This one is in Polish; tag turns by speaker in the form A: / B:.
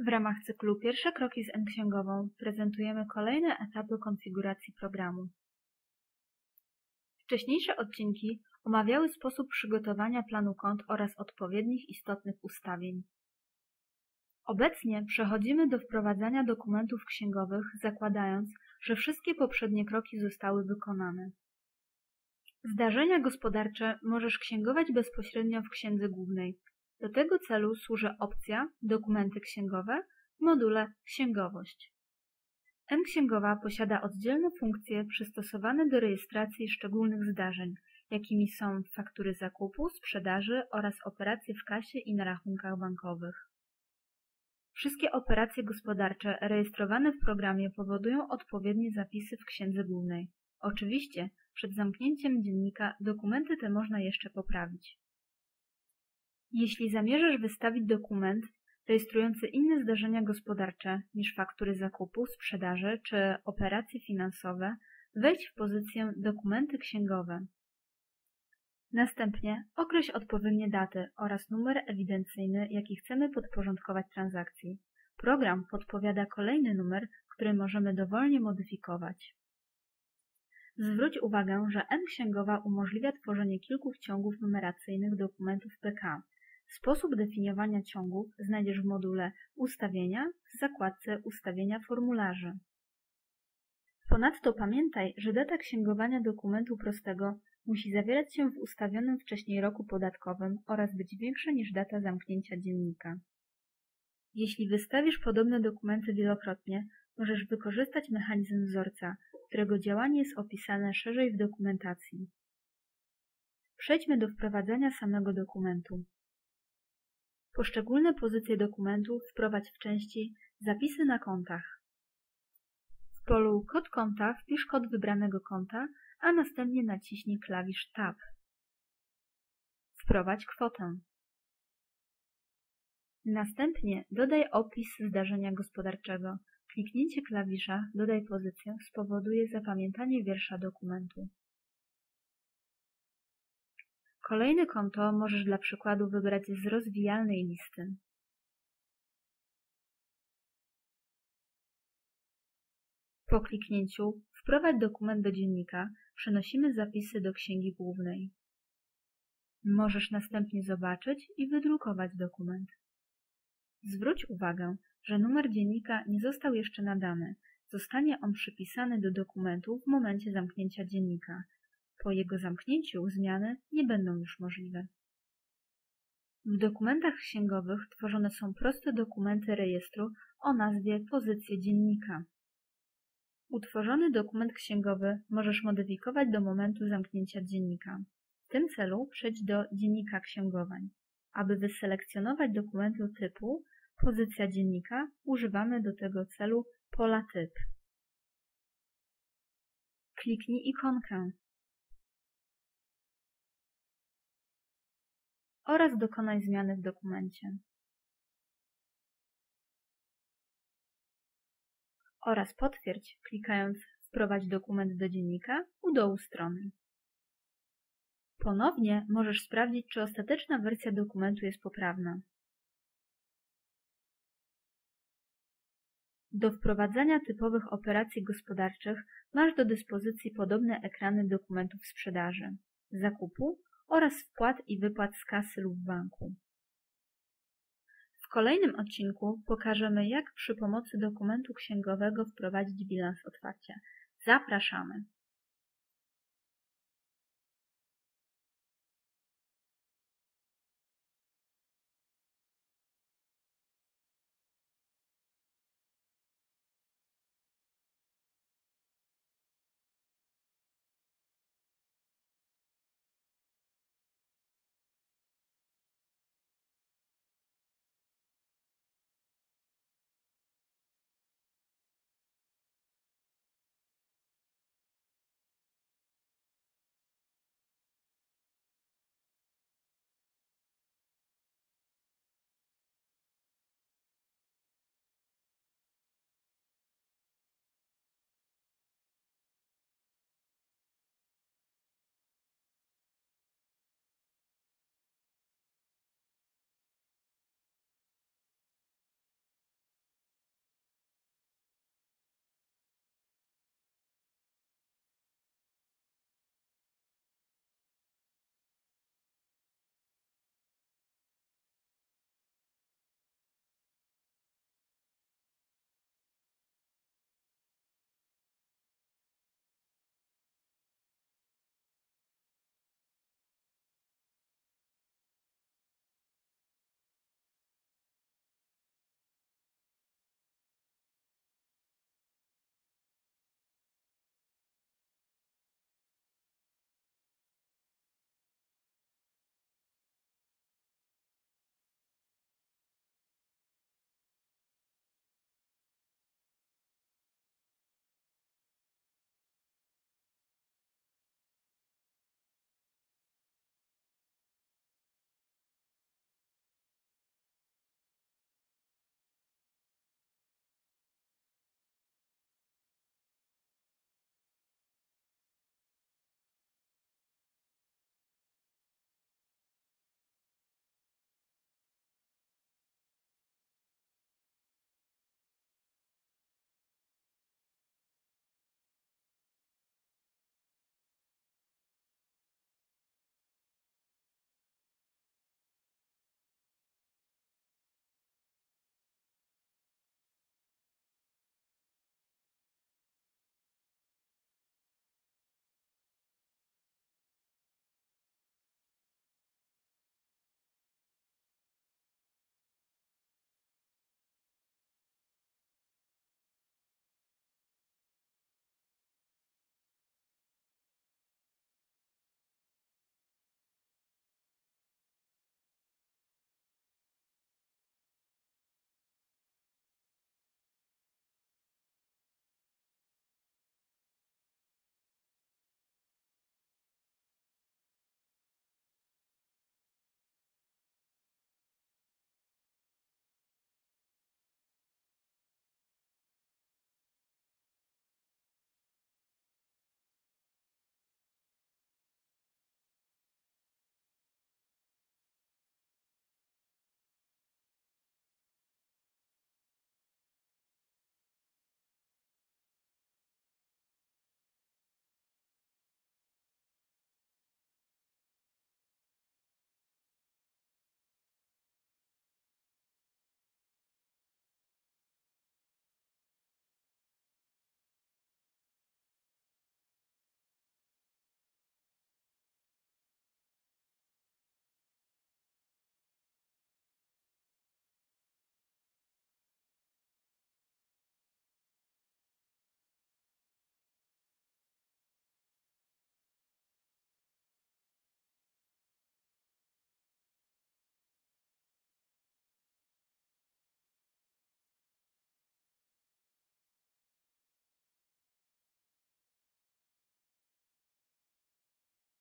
A: W ramach cyklu Pierwsze kroki z N-księgową prezentujemy kolejne etapy konfiguracji programu. Wcześniejsze odcinki omawiały sposób przygotowania planu kont oraz odpowiednich istotnych ustawień. Obecnie przechodzimy do wprowadzania dokumentów księgowych, zakładając, że wszystkie poprzednie kroki zostały wykonane. Zdarzenia gospodarcze możesz księgować bezpośrednio w księdze głównej, do tego celu służy opcja Dokumenty księgowe w module Księgowość. M-Księgowa posiada oddzielne funkcje przystosowane do rejestracji szczególnych zdarzeń, jakimi są faktury zakupu, sprzedaży oraz operacje w kasie i na rachunkach bankowych. Wszystkie operacje gospodarcze rejestrowane w programie powodują odpowiednie zapisy w księdze głównej. Oczywiście, przed zamknięciem dziennika dokumenty te można jeszcze poprawić. Jeśli zamierzasz wystawić dokument rejestrujący inne zdarzenia gospodarcze niż faktury zakupu, sprzedaży czy operacje finansowe, wejdź w pozycję Dokumenty księgowe. Następnie określ odpowiednie daty oraz numer ewidencyjny, jaki chcemy podporządkować transakcji. Program podpowiada kolejny numer, który możemy dowolnie modyfikować. Zwróć uwagę, że N-księgowa umożliwia tworzenie kilku ciągów numeracyjnych dokumentów PK, Sposób definiowania ciągów znajdziesz w module Ustawienia w zakładce Ustawienia formularzy. Ponadto pamiętaj, że data księgowania dokumentu prostego musi zawierać się w ustawionym wcześniej roku podatkowym oraz być większa niż data zamknięcia dziennika. Jeśli wystawisz podobne dokumenty wielokrotnie, możesz wykorzystać mechanizm wzorca, którego działanie jest opisane szerzej w dokumentacji. Przejdźmy do wprowadzania samego dokumentu. Poszczególne pozycje dokumentu wprowadź w części Zapisy na kontach. W polu Kod konta wpisz kod wybranego konta, a następnie naciśnij klawisz Tab. Wprowadź kwotę. Następnie dodaj opis zdarzenia gospodarczego. Kliknięcie klawisza Dodaj pozycję spowoduje zapamiętanie wiersza dokumentu. Kolejne konto możesz dla przykładu wybrać z rozwijalnej listy. Po kliknięciu Wprowadź dokument do dziennika przenosimy zapisy do księgi głównej. Możesz następnie zobaczyć i wydrukować dokument. Zwróć uwagę, że numer dziennika nie został jeszcze nadany. Zostanie on przypisany do dokumentu w momencie zamknięcia dziennika, po jego zamknięciu zmiany nie będą już możliwe. W dokumentach księgowych tworzone są proste dokumenty rejestru o nazwie Pozycje dziennika. Utworzony dokument księgowy możesz modyfikować do momentu zamknięcia dziennika. W tym celu przejdź do Dziennika księgowań. Aby wyselekcjonować dokumentu typu Pozycja dziennika, używamy do tego celu pola Typ. Kliknij ikonkę oraz dokonaj zmiany w dokumencie. Oraz potwierdź, klikając Wprowadź dokument do dziennika u dołu strony. Ponownie możesz sprawdzić, czy ostateczna wersja dokumentu jest poprawna. Do wprowadzania typowych operacji gospodarczych masz do dyspozycji podobne ekrany dokumentów sprzedaży, zakupu oraz wpłat i wypłat z kasy lub banku. W kolejnym odcinku pokażemy, jak przy pomocy dokumentu księgowego wprowadzić bilans otwarcia. Zapraszamy!